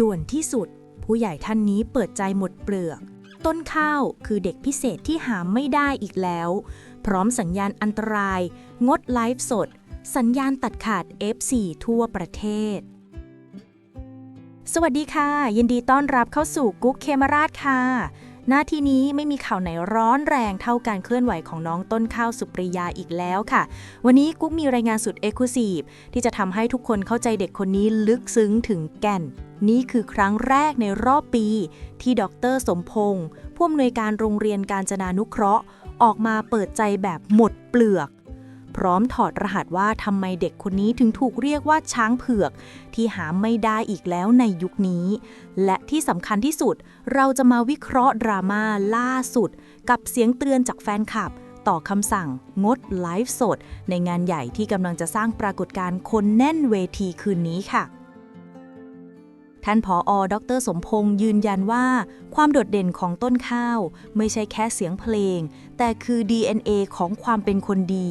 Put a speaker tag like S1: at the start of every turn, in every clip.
S1: ด่วนที่สุด ผู้ใหญ่ท่านนี้เปิดใจหมดเปลือก ต้นข้าวคือเด็กพิเศษที่หาไม่ได้อีกแล้ว พร้อมสัญญาณอันตราย งดไลฟ์สด สัญญาณตัดขาด F4 ทั่วประเทศ สวัสดีค่ะ ยินดีต้อนรับเข้าสู่กุ๊กเคมาราชค่ะ หน้าที่นี้ไม่มีข่าวไหนร้อนแรงเท่าการเคลื่อนไหวของน้องต้นข้าวสุปริยาอีกแล้วค่ะ วันนี้กุ๊กมีรายงานสุดเอกลูซีฟที่จะทำให้ทุกคนเข้าใจเด็กคนนี้ลึกซึ้งถึงแก่น นี่คือครั้งแรกในรอบปี ที่ดรสมพงษ์ผู้อำนวยการโรงเรียนการจนานุเคราะห์ ออกมาเปิดใจแบบหมดเปลือก พร้อมถอดรหัสว่าทำไมเด็กคนนี้ถึงถูกเรียกว่าช้างเผือก ที่หาไม่ได้อีกแล้วในยุคนี้ และที่สำคัญที่สุด เราจะมาวิเคราะห์ดราม่าล่าสุด กับเสียงเตือนจากแฟนคลับ ต่อคำสั่งงดไลฟ์สด ในงานใหญ่ที่กำลังจะสร้างปรากฏการณ์คนแน่นเวทีคืนนี้ค่ะท่านผออดรสมพงษ์ยืนยันว่า ความโดดเด่นของต้นข้าว ไม่ใช่แค่เสียงเพลง แต่คือ DNA ของความเป็นคนดี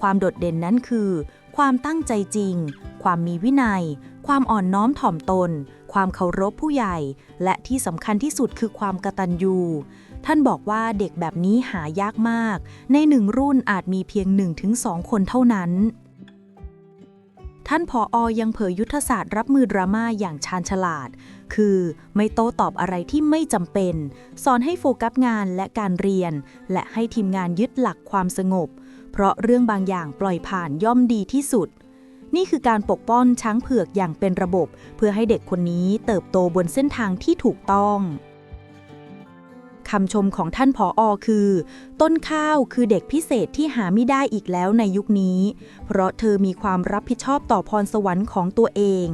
S1: ความโดดเด่นนั้นคือ ความตั้งใจจริง ความมีวินัย ความอ่อนน้อมถ่อมตน ความเคารพผู้ใหญ่ และที่สำคัญที่สุดคือความกตัญญูท่านบอกว่าเด็กแบบนี้หายากมาก ในหนึ่งรุ่นอาจมีเพียง 1-2 คนเท่านั้น ท่านผออยังเผยยุทธศาสตร์รับมือดราม่าอย่างชาญฉลาด คือไม่โต้ตอบอะไรที่ไม่จำเป็น สอนให้โฟกัสงานและการเรียน และให้ทีมงานยึดหลักความสงบ เพราะเรื่องบางอย่างปล่อยผ่านย่อมดีที่สุด นี่คือการปกป้องช้างเผือกอย่างเป็นระบบ เพื่อให้เด็กคนนี้เติบโตบนเส้นทางที่ถูกต้องคำชมของท่านผออคือ ต้นข้าวคือเด็กพิเศษที่หาไม่ได้อีกแล้วในยุคนี้ เพราะเธอมีความรับผิดชอบต่อพรสวรรค์ของตัวเอง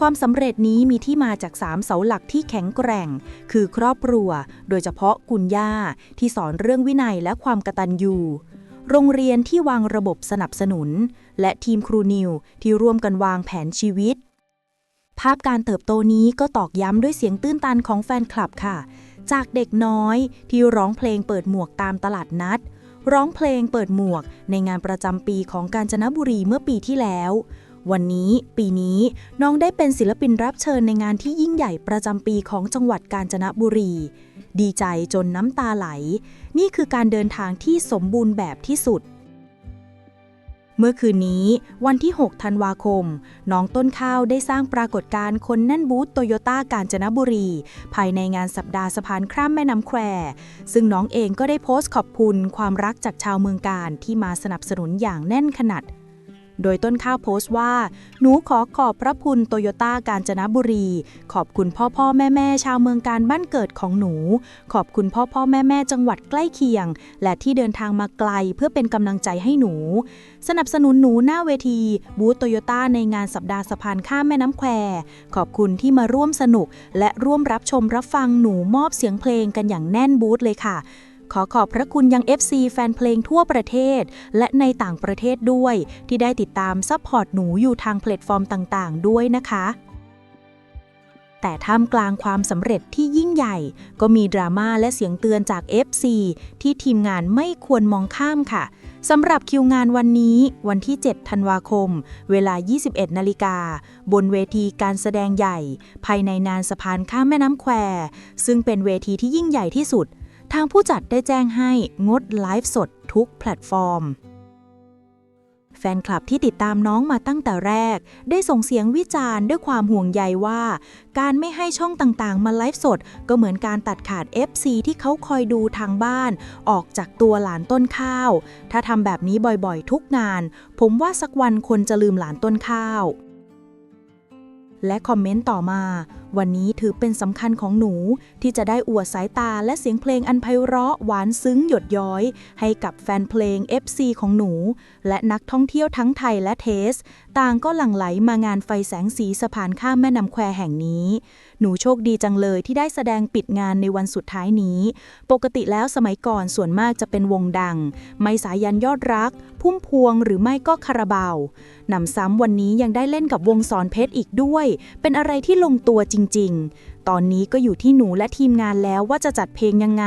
S1: ความสำเร็จนี้มีที่มาจากสามเสาหลักที่แข็งแกร่ง คือครอบครัว โดยเฉพาะคุณย่าที่สอนเรื่องวินัยและความกตัญญู โรงเรียนที่วางระบบสนับสนุน และทีมครูนิวที่ร่วมกันวางแผนชีวิต ภาพการเติบโตนี้ก็ตอกย้ำด้วยเสียงตื้นตันของแฟนคลับค่ะ จากเด็กน้อยที่ร้องเพลงเปิดหมวกตามตลาดนัด ร้องเพลงเปิดหมวกในงานประจำปีของกาญจนบุรีเมื่อปีที่แล้ว วันนี้ปีนี้น้องได้เป็นศิลปินรับเชิญในงานที่ยิ่งใหญ่ประจำปีของจังหวัดกาญจนบุรี ดีใจจนน้ำตาไหล นี่คือการเดินทางที่สมบูรณ์แบบที่สุด เมื่อคืนนี้ วันที่ 6 ธันวาคม น้องต้นข้าวได้สร้างปรากฏการณ์คนแน่นบูธโตโยต้ากาญจนบุรี ภายในงานสัปดาห์สะพานข้ามแม่น้ำแคว ซึ่งน้องเองก็ได้โพสต์ขอบคุณความรักจากชาวเมืองการที่มาสนับสนุนอย่างแน่นขนาด โดยต้นข้าวโพสต์ว่า หนูขอขอบพระคุณโตโยต้ากาญจนบุรี ขอบคุณพ่อพ่อแม่แม่ชาวเมืองการบ้านเกิดของหนู ขอบคุณพ่อพ่อแม่แม่จังหวัดใกล้เคียง และที่เดินทางมาไกลเพื่อเป็นกำลังใจให้หนู สนับสนุนหนูหน้าเวที บูธโตโยต้าในงานสัปดาห์สะพานข้ามแม่น้ำแคว ขอบคุณที่มาร่วมสนุก และร่วมรับชมรับฟังหนูมอบเสียงเพลงกันอย่างแน่นบูธเลยค่ะ ขอขอบพระคุณยัง FC แฟนเพลงทั่วประเทศ และในต่างประเทศด้วย ที่ได้ติดตามซัพพอร์ตหนูอยู่ทางแพลตฟอร์มต่างๆ ด้วยนะคะ แต่ท่ามกลางความสำเร็จที่ยิ่งใหญ่ ก็มีดราม่าและเสียงเตือนจาก FC ที่ทีมงานไม่ควรมองข้ามค่ะสำหรับคิวงานวันนี้วันที่ 7 ธันวาคม เวลา 21 นาฬิกา บนเวทีการแสดงใหญ่ ภายในนานสะพานข้ามแม่น้ำแคว ซึ่งเป็นเวทีที่ยิ่งใหญ่ที่สุด ทางผู้จัดได้แจ้งให้งดไลฟ์สดทุกแพลตฟอร์ม แฟนคลับที่ติดตามน้องมาตั้งแต่แรก ได้ส่งเสียงวิจารณ์ด้วยความห่วงใยว่า การไม่ให้ช่องต่างๆ มาไลฟ์สด ก็เหมือนการตัดขาด FC ที่เขาคอยดูทางบ้าน ออกจากตัวหลานต้นข้าว ถ้าทำแบบนี้บ่อยๆ ทุกงาน ผมว่าสักวันคนจะลืมหลานต้นข้าว และคอมเมนต์ต่อมา วันนี้ถือเป็นสำคัญของหนูที่จะได้อวดสายตาและเสียงเพลงอันไพเราะหวานซึ้งหยดย้อย ให้กับแฟนเพลง FC ของหนู และนักท่องเที่ยวทั้งไทยและเทส ต่างก็หลั่งไหลมางานไฟแสงสีสะพานข้ามแม่น้ำแควแห่งนี้ หนูโชคดีจังเลยที่ได้แสดงปิดงานในวันสุดท้ายนี้ ปกติแล้วสมัยก่อนส่วนมากจะเป็นวงดัง ไม่สายันยอดรัก พุ่มพวงหรือไม่ก็คาราบาวนำซ้ำวันนี้ยังได้เล่นกับวงสอนเพชรอีกด้วย เป็นอะไรที่ลงตัวจริง ๆ ตอนนี้ก็อยู่ที่หนูและทีมงานแล้วว่าจะจัดเพลงยังไง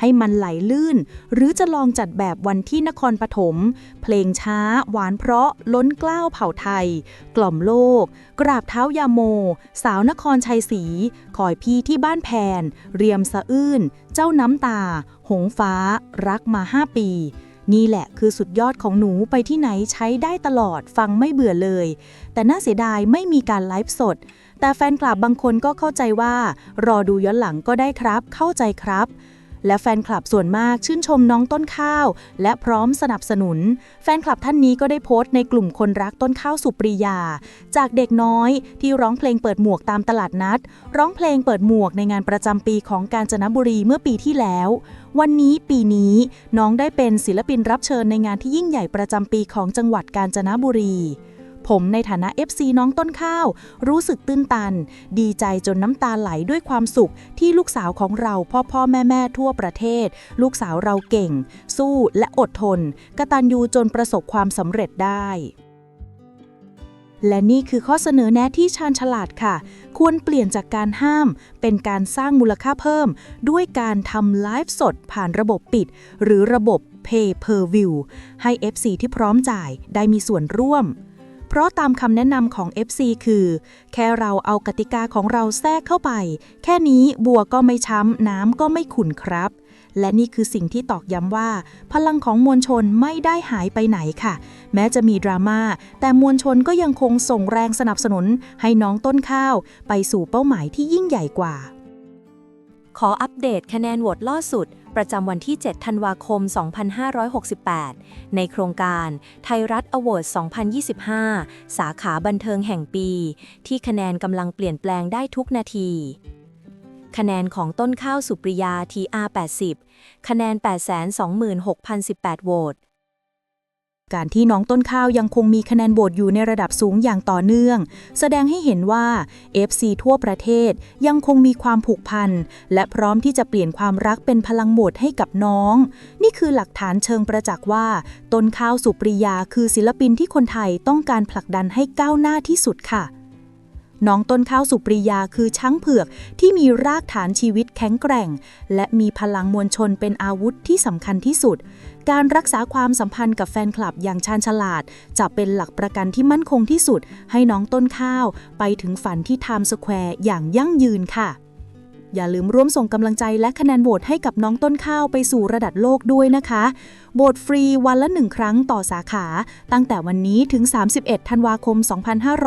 S1: ให้มันไหลลื่น หรือจะลองจัดแบบวันที่นครปฐม เพลงช้า หวานเพราะ ล้นกล้าวเผ่าไทย กล่อมโลก กราบเท้ายาโม สาวนครชัยศรีคอยพี่ที่บ้านแพน เรียมสะอื้น เจ้าน้ำตา หงฟ้า รักมาห้าปี นี่แหละคือสุดยอดของหนูไปที่ไหนใช้ได้ตลอดฟังไม่เบื่อเลย แต่น่าเสียดายไม่มีการไลฟ์สด แต่แฟนคลับบางคนก็เข้าใจว่า รอดูย้อนหลังก็ได้ครับ เข้าใจครับ และแฟนคลับส่วนมากชื่นชมน้องต้นข้าว และพร้อมสนับสนุน แฟนคลับท่านนี้ก็ได้โพสต์ในกลุ่มคนรักต้นข้าวสุปรียา จากเด็กน้อยที่ร้องเพลงเปิดหมวกตามตลาดนัด ร้องเพลงเปิดหมวกในงานประจำปีของกาญจนบุรีเมื่อปีที่แล้ว วันนี้ปีนี้น้องได้เป็นศิลปินรับเชิญในงานที่ยิ่งใหญ่ประจำปีของจังหวัดกาญจนบุรี ผมในฐานะ FC น้องต้นข้าว รู้สึกตื้นตัน ดีใจจนน้ำตาไหลด้วยความสุขที่ลูกสาวของเราพ่อพ่อแม่แม่ทั่วประเทศ ลูกสาวเราเก่ง สู้และอดทนกระตัญญูจนประสบความสำเร็จได้และนี่คือข้อเสนอแนะที่ชาญฉลาดค่ะ ควรเปลี่ยนจากการห้าม เป็นการสร้างมูลค่าเพิ่ม ด้วยการทำไลฟ์สดผ่านระบบปิด หรือระบบ Pay per view ให้ FC ที่พร้อมจ่ายได้มีส่วนร่วม ราะตามคำแนะนำของ FC คือ แค่เราเอากติกาของเราแทรกเข้าไป แค่นี้บัวก็ไม่ช้ำน้ำก็ไม่ขุ่นครับ และนี่คือสิ่งที่ตอกย้ำว่า พลังของมวลชนไม่ได้หายไปไหนค่ะ แม้จะมีดราม่าแต่มวลชนก็ยังคงส่งแรงสนับสนุน ให้น้องต้นข้าว ไปสู่เป้าหมายที่ยิ่งใหญ่กว่า
S2: ขออัปเดตคะแนนโหวตล่าสุด ประจำวันที่ 7 ธันวาคม 2568 ในโครงการไทยรัฐอวอร์ด2025 สาขาบันเทิงแห่งปี ที่คะแนนกำลังเปลี่ยนแปลงได้ทุกนาที คะแนนของต้นข้าวสุปริยา TR 80 คะแนน 826,018 โหวต
S1: การที่น้องต้นข้าวยังคงมีคะแนนโหวตอยู่ในระดับสูงอย่างต่อเนื่อง แสดงให้เห็นว่า FC ทั่วประเทศยังคงมีความผูกพัน และพร้อมที่จะเปลี่ยนความรักเป็นพลังโหวตให้กับน้อง นี่คือหลักฐานเชิงประจักษ์ว่า ต้นข้าวสุปริยาคือศิลปินที่คนไทยต้องการผลักดันให้ก้าวหน้าที่สุดค่ะน้องต้นข้าวสุปริยาคือช้างเผือกที่มีรากฐานชีวิตแข็งแกร่ง และมีพลังมวลชนเป็นอาวุธที่สำคัญที่สุด การรักษาความสัมพันธ์กับแฟนคลับอย่างชาญฉลาด จะเป็นหลักประกันที่มั่นคงที่สุด ให้น้องต้นข้าว ไปถึงฝันที่ไทม์สแควร์อย่างยั่งยืนค่ะ อย่าลืมร่วมส่งกำลังใจและคะแนนโหวตให้กับน้องต้นข้าวไปสู่ระดับโลกด้วยนะคะโหวตฟรีวันละหนึ่งครั้งต่อสาขา ตั้งแต่วันนี้ถึง 31 ธันวาคม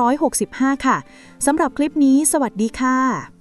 S1: 2565 ค่ะสำหรับคลิปนี้ สวัสดีค่ะ